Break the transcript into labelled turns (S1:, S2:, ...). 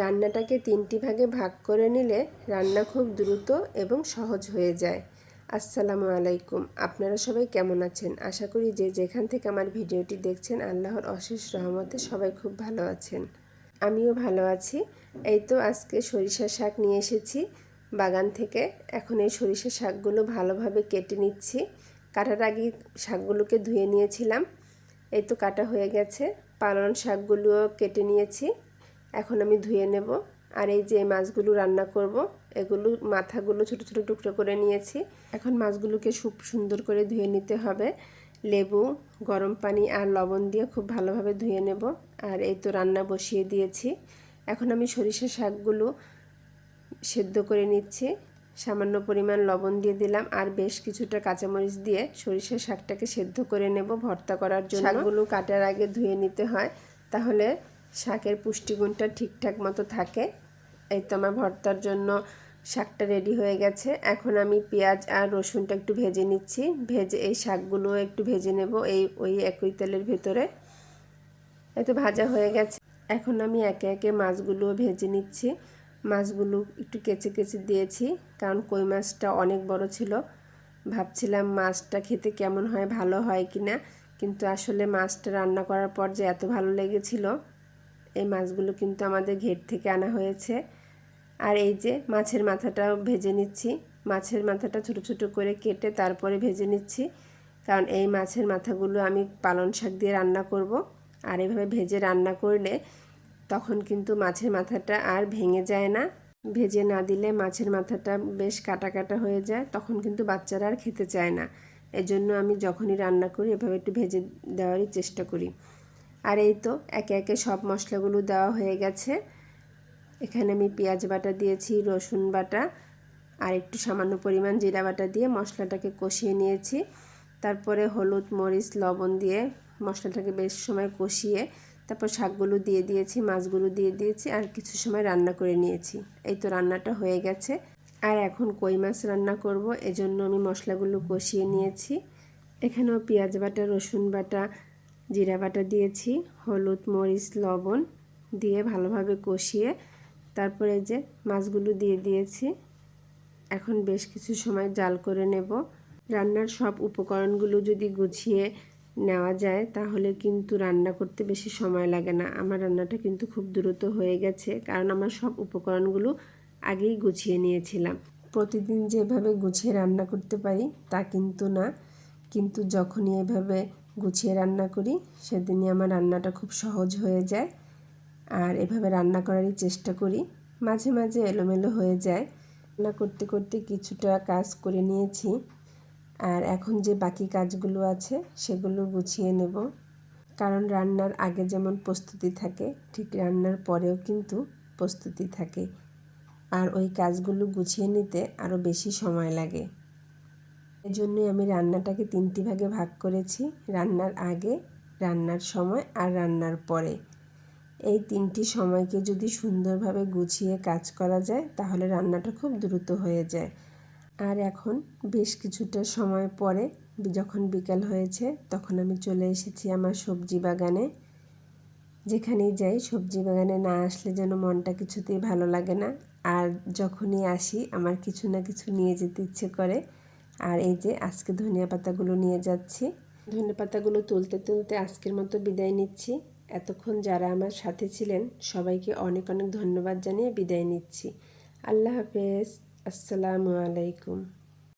S1: রান্নাটাকে তিনটি ভাগে ভাগ করে নিলে রান্না খুব দ্রুত এবং সহজ হয়ে যায়। আসসালামু আলাইকুম। আপনারা সবাই কেমন আছেন? আশা করি যে যেখান থেকে আমার ভিডিওটি দেখছেন, আল্লাহর অশেষ রহমতে সবাই খুব ভালো আছেন। আমিও ভালো আছি। এই তো আজকে সরিষা শাক নিয়ে এসেছি। বাগান থেকে এখন এই সরিষা শাকগুলো ভালোভাবে কেটে নিচ্ছি। কাটার আগে শাকগুলোকে ধুয়ে নিয়েছিলাম। এই তো কাটা হয়ে গেছে। পালন শাকগুলোও কেটে নিয়েছি। এখন আমি ধুয়ে নেব। আর এই যে মাছগুলো রান্না করব এগুলো মাথাগুলো ছোট ছোট টুকরো করে নিয়েছি। এখন মাছগুলোকে খুব সুন্দর করে ধুয়ে নিতে হবে। লেবু গরম পানি আর লবণ দিয়ে খুব ভালোভাবে ধুয়ে নেব। আর এই তো রান্না বসিয়ে দিয়েছি। এখন আমি সরিষা শাকগুলো সেদ্ধ করে নিচ্ছি। সামান্য পরিমাণ লবণ দিয়ে দিলাম আর বেশ কিছুটা কাঁচামরিচ দিয়ে সরিষা শাকটাকে সেদ্ধ করে নেব ভর্তা করার জন্য। শাকগুলো কাটার আগে ধুয়ে নিতে হয়। তাহলে শাকের পুষ্টিগুণটা ঠিকঠাক মতো থাকে। এই তো আমার ভর্তার জন্য শাকটা রেডি হয়ে গেছে। এখন আমি পেঁয়াজ আর রসুনটা একটু ভেজে নিচ্ছি। ভেজে এই শাকগুলো একটু ভেজে নেব এই, ওই একই তেলের ভেতরে। এই তো ভাজা হয়ে গেছে। এখন আমি একে একে মাছগুলো ভেজে নিচ্ছি। মাছগুলো একটু কেচে কেচে দিয়েছি, কারণ কই মাছটা অনেক বড় ছিল। ভাবছিলাম মাছটা খেতে কেমন হয়, ভালো হয় কি না কিন্তু আসলে মাছটা রান্না করার পর যে এত ভালো লেগেছিল এই মাছগুলো কিন্তু আমাদের ঘের থেকে আনা হয়েছে। আর এই যে মাছের মাথাটাও ভেজে নিচ্ছি। মাছের মাথাটা ছোট ছোট করে কেটে তারপরে ভেজে নিচ্ছি। কারণ এই মাছের মাথাগুলো আমি পালন শাক দিয়ে রান্না করব। আর এভাবে ভেজে রান্না করলে তখন কিন্তু মাছের মাথাটা আর ভেঙে যায় না। ভেজে না দিলে মাছের মাথাটা বেশ কাটা কাটা হয়ে যায়। তখন কিন্তু বাচ্চারা আর খেতে চায় না। এজন্য আমি যখনই রান্না করি, এভাবে একটু ভেজে দেওয়ারই চেষ্টা করি। আর এই তো একে একে সব মশলাগুলো দেওয়া হয়ে গেছে। এখানে আমি পেঁয়াজ বাটা দিয়েছি, রসুন বাটা আর একটু সামান্য পরিমাণ জিরা বাটা দিয়ে মশলাটাকে কষিয়ে নিয়েছি। তারপরে হলুদ, মরিচ, লবণ দিয়ে মশলাটাকে বেশ সময় কষিয়ে তারপর শাকগুলো দিয়ে দিয়েছি, মাছগুলো দিয়ে দিয়েছি আর কিছু সময় রান্না করে নিয়েছি। এই তো রান্নাটা হয়ে গেছে। আর এখন কই মাছ রান্না করব, এজন্য আমি মশলাগুলো কষিয়ে নিয়েছি। এখানেও পেঁয়াজ বাটা, রসুন বাটা জিরা বাটা দিয়েছি, হলুদ, মরিচ, লবণ দিয়ে ভালোভাবে কষিয়ে তারপরে যে মাছগুলো দিয়ে দিয়েছি, এখন বেশ কিছু সময় জাল করে নেব। রান্নার সব উপকরণগুলো যদি গুছিয়ে নেওয়া যায়, তাহলে কিন্তু রান্না করতে বেশি সময় লাগে না। আমার রান্নাটা কিন্তু খুব দ্রুত হয়ে গেছে, কারণ আমার সব উপকরণগুলো আগেই গুছিয়ে নিয়েছিলাম। প্রতিদিন যেভাবে গুছিয়ে রান্না করতে পারি তা কিন্তু না। কিন্তু যখনই এভাবে গুছিয়ে রান্না করি, সেদিনই আমার রান্নাটা খুব সহজ হয়ে যায়। আর এভাবে রান্না করারই চেষ্টা করি। মাঝে মাঝে এলোমেলো হয়ে যায়। রান্না করতে করতে কিছুটা কাজ করে নিয়েছি। আর এখন যে বাকি কাজগুলো আছে, সেগুলো গুছিয়ে নেব। কারণ রান্নার আগে যেমন প্রস্তুতি থাকে, ঠিক রান্নার পরেও কিন্তু প্রস্তুতি থাকে। আর ওই কাজগুলো গুছিয়ে নিতে আরও বেশি সময় লাগে। এজন্যই আমি রান্নাটাকে তিনটি ভাগে ভাগ করেছি, রান্নার আগে, রান্নার সময় আর রান্নার পরে। এই তিনটি সময়কে যদি সুন্দরভাবে গুছিয়ে কাজ করা যায়, তাহলে রান্নাটা খুব দ্রুত হয়ে যায়। আর এখন বেশ কিছুটা সময় পরে যখন বিকাল হয়েছে, তখন আমি চলে এসেছি আমার সবজি বাগানে। যেখানেই যাই, সবজি বাগানে না আসলে যেন মনটা কিছুতেই ভালো লাগে না। আর যখনই আসি, আমার কিছু না কিছু নিয়ে যেতে ইচ্ছে করে। আর এই যে আজকে ধনিয়া পাতাগুলো নিয়ে যাচ্ছি। ধনিয়া পাতাগুলো তুলতে তুলতে আজকের মতো বিদায় নিচ্ছি। এতক্ষণ যারা আমার সাথে ছিলেন, সবাইকে অনেক অনেক ধন্যবাদ জানিয়ে বিদায় নিচ্ছি। আল্লাহ হাফেজ। আসসালামু আলাইকুম।